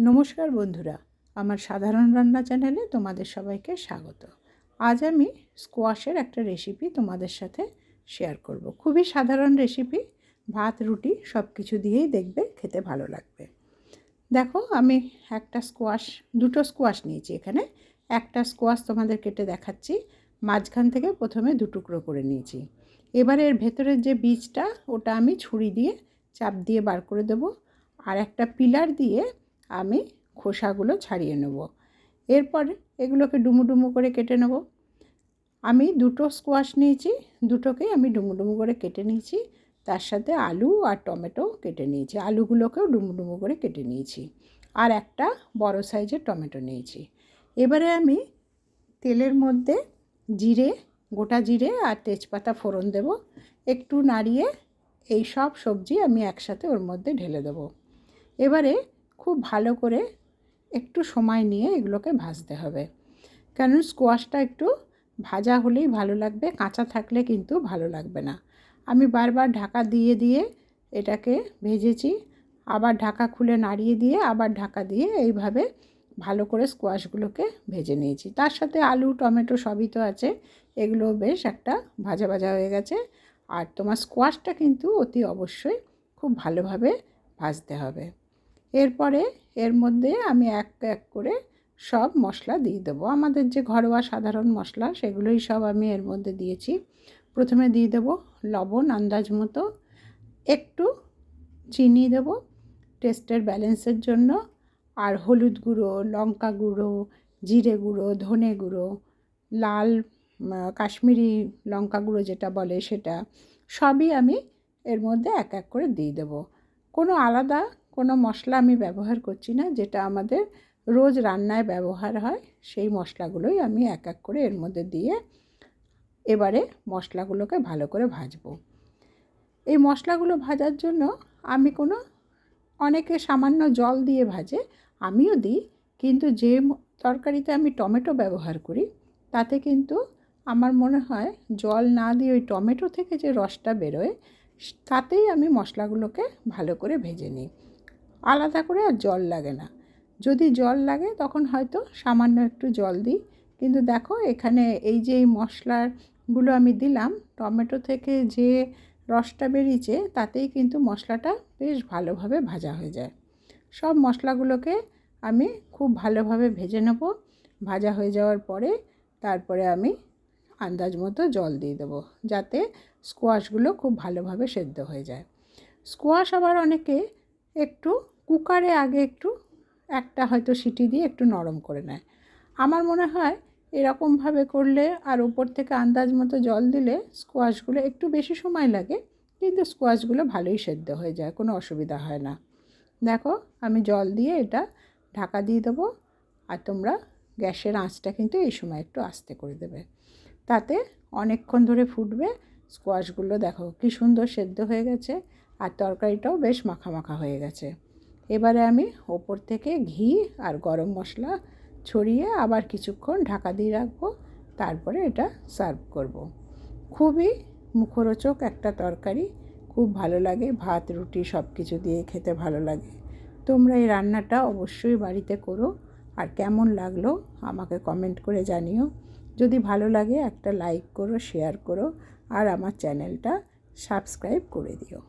নমস্কার বন্ধুরা, আমার সাধারণ রান্না চ্যানেলে তোমাদের সবাইকে স্বাগত। আজ আমি স্কোয়াশের একটা রেসিপি তোমাদের সাথে শেয়ার করব। খুবই সাধারণ রেসিপি, ভাত, রুটি সব কিছু দিয়েই দেখবে, খেতে ভালো লাগবে। দেখো, আমি একটা স্কোয়াশ, দুটো স্কোয়াশ নিয়েছি এখানে। একটা স্কোয়াশ তোমাদের কেটে দেখাচ্ছি, মাঝখান থেকে প্রথমে দু টুকরো করে নিয়েছি। এবারে এর ভেতরের যে বীজটা, ওটা আমি ছুরি দিয়ে চাপ দিয়ে বার করে দেবো। আর একটা পিলার দিয়ে আমি খোসাগুলো ছাড়িয়ে নেব। এরপর এগুলোকে ডুমু ডুমু করে কেটে নেব। আমি দুটো স্কোয়াশ নিয়েছি, দুটোকেই আমি ডুমু ডুমু করে কেটে নিয়েছি। তার সাথে আলু আর টমেটো কেটে নিয়েছি। আলুগুলোকেও ডুমু ডুমু করে কেটে নিয়েছি। আর একটা বড় সাইজের টমেটো নিয়েছি। এবারে আমি তেলের মধ্যে জিরে, গোটা জিরে আর তেজপাতা ফোড়ন দেব। একটু নাড়িয়ে এই সব সবজি আমি একসাথে ওর মধ্যে ঢেলে দেবো। এবারে খুব ভালো করে একটু সময় নিয়ে এগুলোকে ভাজতে হবে। কারণ স্কোয়াশটা একটু ভাজা হলেই ভালো লাগবে, কাঁচা থাকলে কিন্তু ভালো লাগবে না। আমি বারবার ঢাকা দিয়ে দিয়ে এটাকে ভেজেছি, আবার ঢাকা খুলে নাড়িয়ে দিয়ে আবার ঢাকা দিয়ে এইভাবে ভালো করে স্কোয়াশগুলোকে ভেজে নিয়েছি। তার সাথে আলু, টমেটো সবই তো আছে এগুলো বেশ একটা ভাজা ভাজা হয়ে গেছে। আর তোমার স্কোয়াশটা কিন্তু অতি অবশ্যই খুব ভালোভাবে ভাজতে হবে। এরপরে এর মধ্যে আমি এক এক করে সব মশলা দিয়ে দেবো। আমাদের যে ঘরোয়া সাধারণ মশলা, সেগুলোই সব আমি এর মধ্যে দিয়েছি। প্রথমে দিয়ে দেবো লবণ আন্দাজ মতো, একটু চিনি দেব টেস্টের ব্যালেন্সের জন্য, আর হলুদ গুঁড়ো, লঙ্কা গুঁড়ো, জিরে গুঁড়ো, ধনে গুঁড়ো, লাল কাশ্মীরি লঙ্কা গুঁড়ো যেটা বলে সেটা সবই আমি এর মধ্যে এক এক করে দিয়ে দেবো। কোনো আলাদা কোনো মশলা আমি ব্যবহার করছি না, যেটা আমাদের রোজ রান্নায় ব্যবহার হয়, সেই মশলাগুলোই আমি এক এক করে এর মধ্যে দিয়ে এবারে মশলাগুলোকে ভালো করে ভাজবো। এই মশলাগুলো ভাজার জন্য আমি কোনো অনেকে সামান্য জল দিয়ে ভাজে, আমিও দিই, কিন্তু যে তরকারিতে আমি টমেটো ব্যবহার করি, তাতে কিন্তু আমার মনে হয় জল না দিয়ে ওই টমেটো থেকে যে রসটা বেরোয়, তাতেই আমি মশলাগুলোকে ভালো করে ভেজে নিই। আলাদা করে আর জল লাগে না। যদি জল লাগে তখন হয়তো সামান্য একটু জল দিই। কিন্তু দেখো এখানে এই যে এই মশলাগুলো আমি দিলাম, টমেটো থেকে যে রসটা বেরিয়েছে তাতেই কিন্তু মশলাটা বেশ ভালোভাবে ভাজা হয়ে যায়। সব মশলাগুলোকে আমি খুব ভালোভাবে ভেজে নেব। ভাজা হয়ে যাওয়ার পরে তারপরে আমি আন্দাজ মতো জল দিয়ে দেবো যাতে স্কোয়াশগুলো খুব ভালোভাবে সেদ্ধ হয়ে যায়। স্কোয়াশ আবার অনেকে একটু কুকারে আগে একটু একটা হয়তো সিটি দিয়ে একটু নরম করে নেয়। আমার মনে হয় এরকমভাবে করলে আর উপর থেকে আন্দাজ মতো জল দিলে স্কোয়াশগুলো একটু বেশি সময় লাগে, কিন্তু স্কোয়াশগুলো ভালোই সেদ্ধ হয়ে যায়, কোনো অসুবিধা হয় না। দেখো, আমি জল দিয়ে এটা ঢাকা দিয়ে দেবো, আর তোমরা গ্যাসের আঁচটা কিন্তু এই সময় একটু আস্তে করে দেবে। তাতে অনেকক্ষণ ধরে ফুটবে, স্কোয়াশগুলো দেখো কী সুন্দর সেদ্ধ হয়ে গেছে। আর তরকারিটাও বেশ মাখা মাখা হয়ে গেছে। এবারে আমি ওপর থেকে ঘি আর গরম মশলা ছড়িয়ে আবার কিছুক্ষণ ঢাকা দিয়ে রাখব, তারপরে এটা সার্ভ করব। খুবই মুখরোচক একটা তরকারি, খুব ভালো লাগে, ভাত, রুটি সব কিছু দিয়ে খেতে ভালো লাগে। তোমরা এই রান্নাটা অবশ্যই বাড়িতে করো আর কেমন লাগল আমাকে কমেন্ট করে জানিও। যদি ভালো লাগে একটা লাইক করো, শেয়ার করো আর আমার চ্যানেলটা সাবস্ক্রাইব করে দিও।